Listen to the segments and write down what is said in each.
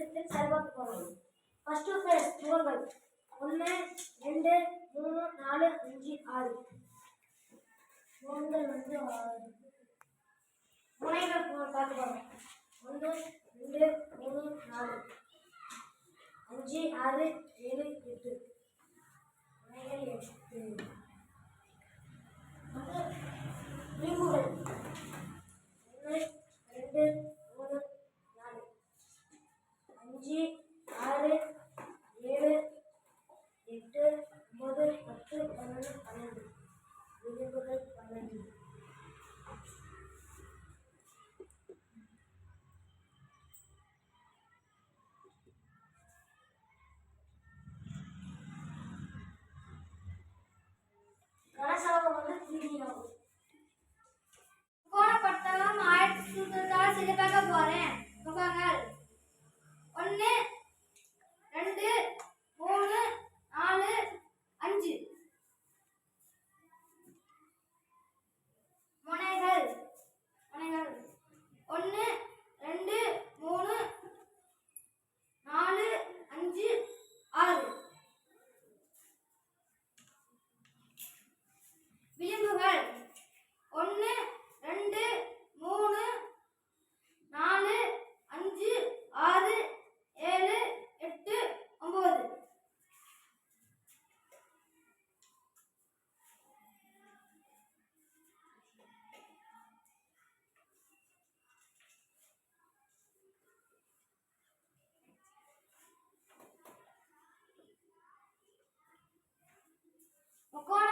சூத்திரத்தில் சரிபார்க்க போகிறோம் ஃபஸ்ட்டு ஃபேஸ் முகங்கள் ஒன்று ரெண்டு மூணு நாலு அஞ்சு ஆறு. முகங்கள் வந்து ஆறு. முனைகள் பார்க்க போகிறோம் ஒன்று ரெண்டு மூணு நாலு. அஞ்சு ஆறு ஏழு எட்டு. முனைகள் எட்டு. விளிம்புகள் ஒன்று ரெண்டு மூணு நாலு அஞ்சு ஆறு ஏழு எட்டு ஒன்பது பத்து பன்னெண்டு பன்னெண்டு விளிம்புகள் பன்னெண்டு கனசலகம் வந்து த்ரீ ஆகும் கோணப்பட்டகம் ஆயிரத்தி சூத்திரத்தால் சிறப்பாக போறேன் முகங்கள் ஒன்று ரெண்டு மூணு நாலு அஞ்சு முனைகள் முனைகள் ஒன்று ரெண்டு மூணு நாலு அஞ்சு ஆறு சொல்லுங்கள் ஒன்று ரெண்டு மூணு நாலு அஞ்சு ஆறு ஏழு எட்டு ஒம்பது முக்கோணப்பட்டகம்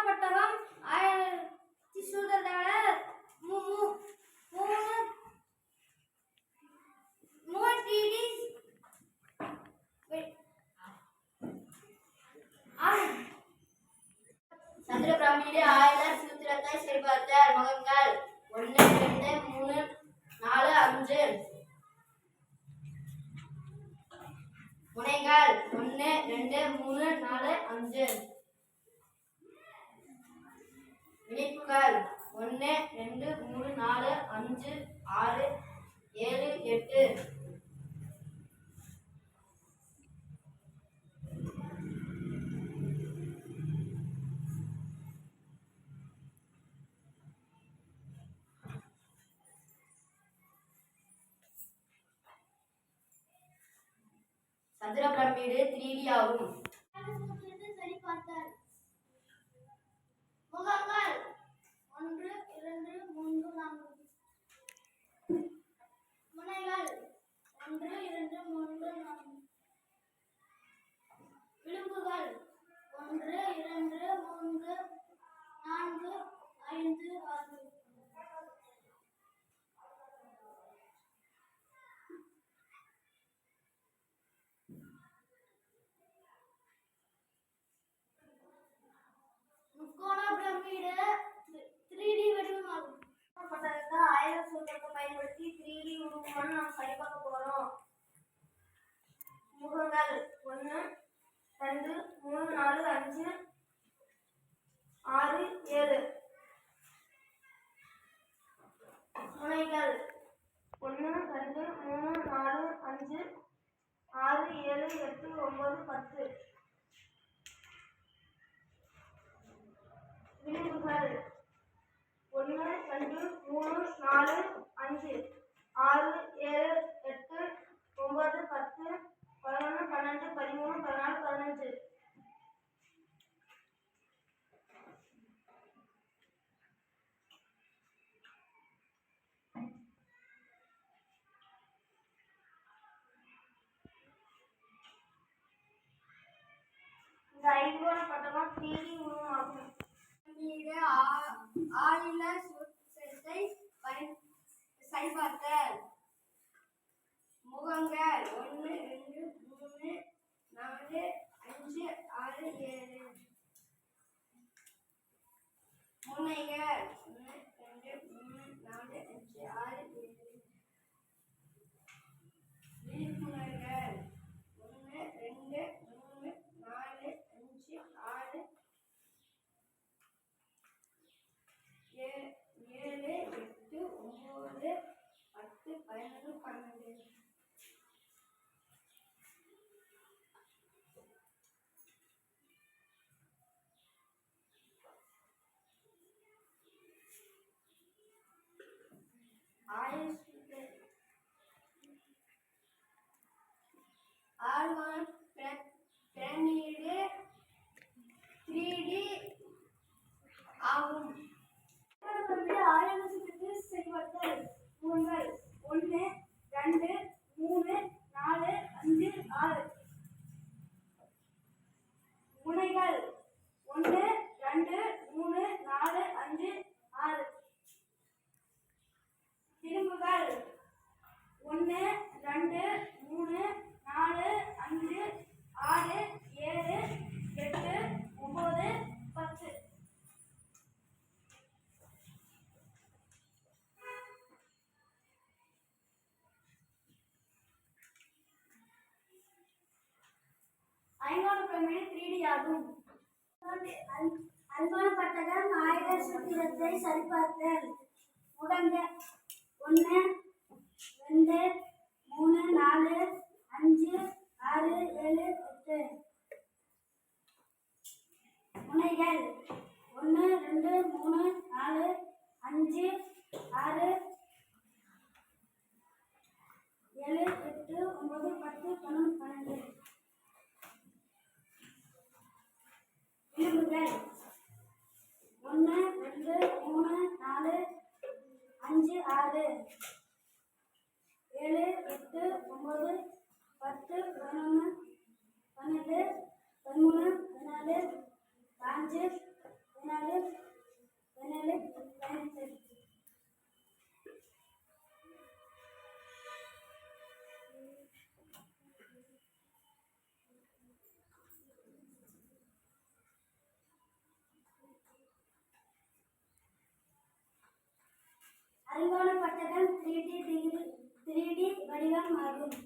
சந்திர பிரமிடு ஆயிரம் சூத்திரத்தை சரிபார்த்தார். மகன்கள் ஒன்று ரெண்டு மூணு நாலு அஞ்சு. முனைகள் ஒன்று ரெண்டு மூணு நாலு அஞ்சு. விழிப்புகள் ஒன்று ரெண்டு மூணு நாலு அஞ்சு ஆறு ஏழு எட்டு. சதுர பிரமிடு த்ரீ டி ஆகும் முகங்கள் ஒன்று இரண்டு மூன்று நான்கு. முனைகள் ஒன்று இரண்டு மூன்று நான்கு. விளிம்புகள் ஒன்று இரண்டு மூன்று நான்கு ஐந்து ஆறு முக்கோண பிரமிடு த்ரீ டி வடிவமாகும் பட்டதற்கு சூத்திரத்தை பயன்படுத்தி த்ரீ டி உருவமான நாம் சரிபார்க்க போகிறோம் முகங்கள் ஒன்று ரெண்டு மூணு நாலு அஞ்சு ஆறு ஏழு முனைகள் ஒன்று ரெண்டு மூணு நாலு அஞ்சு ஆறு ஏழு எட்டு ஒன்பது பத்து விளிம்புகள் ஒன்று ரெண்டு மூணு நாலு அஞ்சு ஆறு ஏழு எட்டு ஒன்பது பத்து பதினொன்று பன்னெண்டு பதிமூணு பதினாலு பதினஞ்சு இந்த ஐங்கோண நீதி உருவாகும் உருவமாகும் ஆயில சுத்தத்தை சரிபார்த்தல் முகங்கள் ஒன்று ரெண்டு மூணு நாலு அஞ்சு ஆறு ஏழு முனைகள் ஒன்று ரெண்டு மூணு நாலு அஞ்சு ஆறு ஏழு விழிப்புணர்கள் ஒன்று ரெண்டு மூணு நாலு அஞ்சு ஆறு ஏ- ஏழு எட்டு ஒம்பது பத்து பதினொன்று பன்னெண்டு தாழ்வான் பிரமிடு த்ரீ டி ஆகும் ஆயிரம் சுற்றுக்கு செயல்படுத்தல் தூண்கள் ஒன்று ரெண்டு மூணு நாலு அஞ்சு ஆறு முனைகள் ஒன்று ரெண்டு மூணு நாலு அஞ்சு ஆறு திரும்புகள் ஒன்று ரெண்டு மூணு நாலு அஞ்சு ஆறு ஏழு எட்டு ஒம்பது பத்து. ஐநூறு பிரமிடு த்ரீ டி ஆகும் அல்பான பட்டகம் ஆயுத சூத்திரத்தை சரிபார்த்தல். உடம்பு ஒன்று ரெண்டு மூணு நாலு அஞ்சு ஆறு ஏழு எட்டு. முனைகள் ஒன்று ரெண்டு மூணு நாலு அஞ்சு ஆறு ஏழு எட்டு ஒன்பது பத்து பன்னெண்டு பன்னெண்டு. விளிம்புகள் ஒன்று ரெண்டு மூணு நாலு அஞ்சு ஆறு ஏழு எட்டு ஒம்பது பத்து பதினொன்று பன்னெண்டு பதிமூணு பதினாலு பாஞ்சு பதினாலு பதினேழு பதினெட்டு அறுகோண பட்டகம் three D degree three D வடிவம் ஆகும்.